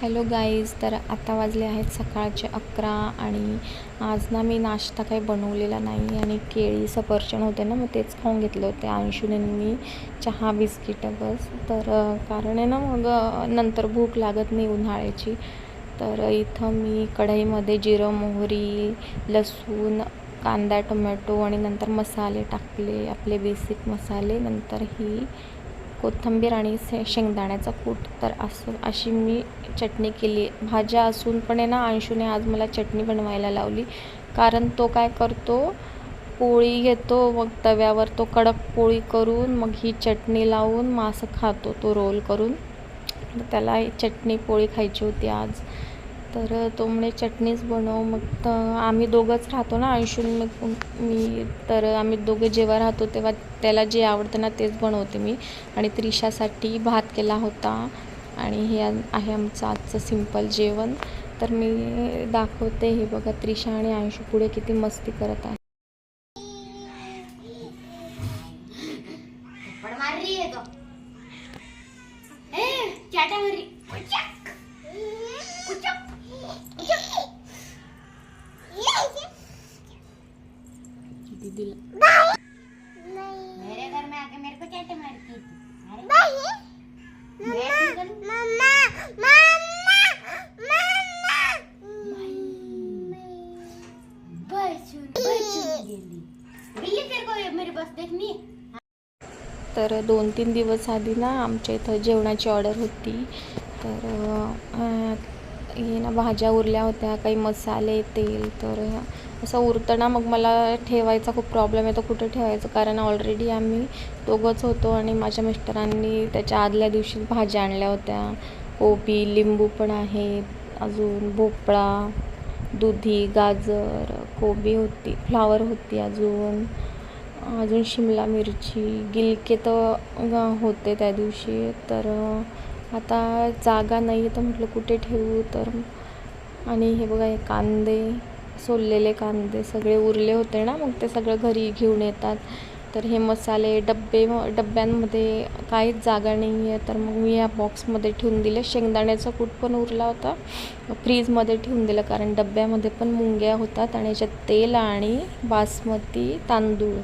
Hello guys तर आता वाजले आहेत सकाळचे अकरा आणि आज ना मी नाश्ता काही बनवलेला नाही आणि केळी सफरचंद होते ना मग तेच खाऊन घेतले होते. अंशुने मी चहा बिस्किटं बस. तर कारण आहे ना मग नंतर भूक लागत नाही उन्हाळ्याची. तर इथं मी कढईमध्ये जिरं मोहरी लसूण कांदा टोमॅटो आणि नंतर मसाले टाकले. आपले बेसिक मसाले नंतर ही कोथिंबीर आणि शेंगदाण्याचा कूट तर असं अशी मी चटणी केली. भाज्या असून पण आहे ना अंशूने आज मला चटणी बनवायला लावली. कारण तो काय करतो पोळी घेतो मग तव्यावर तो कडक पोळी करून मग ही चटणी लावून मग खातो तो रोल करून. त्याला चटणी पोळी खायची होती आज. तर तो म्हणे चटणीच बनव. मग तर आम्ही दोघंच राहतो ना अंशून मग मी तर आम्ही दोघे जेव्हा राहतो तेव्हा त्याला जे आवडतं ना तेच बनवते मी. आणि त्रिशासाठी भात केला होता आणि हे आहे आमचं आजचं सिंपल जेवण. तर मी दाखवते हे बघा त्रिशा आणि अंशू पुढे किती मस्ती करत आहे. मार रही है तो. ए चाटा मार रही उचक उचक उचक मेरे घर में आके मेरे को चाटे मारती थी अरे। बैठ निकल। बसून बसून गेली भैया तेरे को मेरी बस देखनी तर दोन तीन दिवस आधी ना आमच्या इथं जेवणाची ऑर्डर होती. तर हे ना भाज्या उरल्या होत्या काही मसाले तेल तर असं उरताना मग मला ठेवायचा खूप प्रॉब्लेम येतो कुठे ठेवायचं? कारण ऑलरेडी आम्ही दोघंच होतो आणि माझ्या मिस्टरांनी त्याच्या आदल्या दिवशी भाज्या आणल्या होत्या. कोबी लिंबू पण आहेत अजून भोपळा दुधी गाजर कोबी होती फ्लावर होती अजून. अजून शिमला मिरची गिलके तर होते त्या दिवशी. तर आता जागा नाही आहे तर म्हटलं कुठे ठेवू? तर आणि हे बघा हे कांदे. सोललेले कांदे सगळे उरले होते ना मग ते सगळं घरी घेऊन येतात. तर हे मसाले डब्बे डब्यांमध्ये काहीच जागा नाही आहे. तर मग मी या बॉक्समध्ये ठेवून दिले. शेंगदाण्याचा कूट पण उरला होता. फ्रीजमध्ये ठेवून दिलं कारण डब्यामध्ये पण मुंग्या होतात आणि याच्यात तेल आणि बासमती तांदूळ.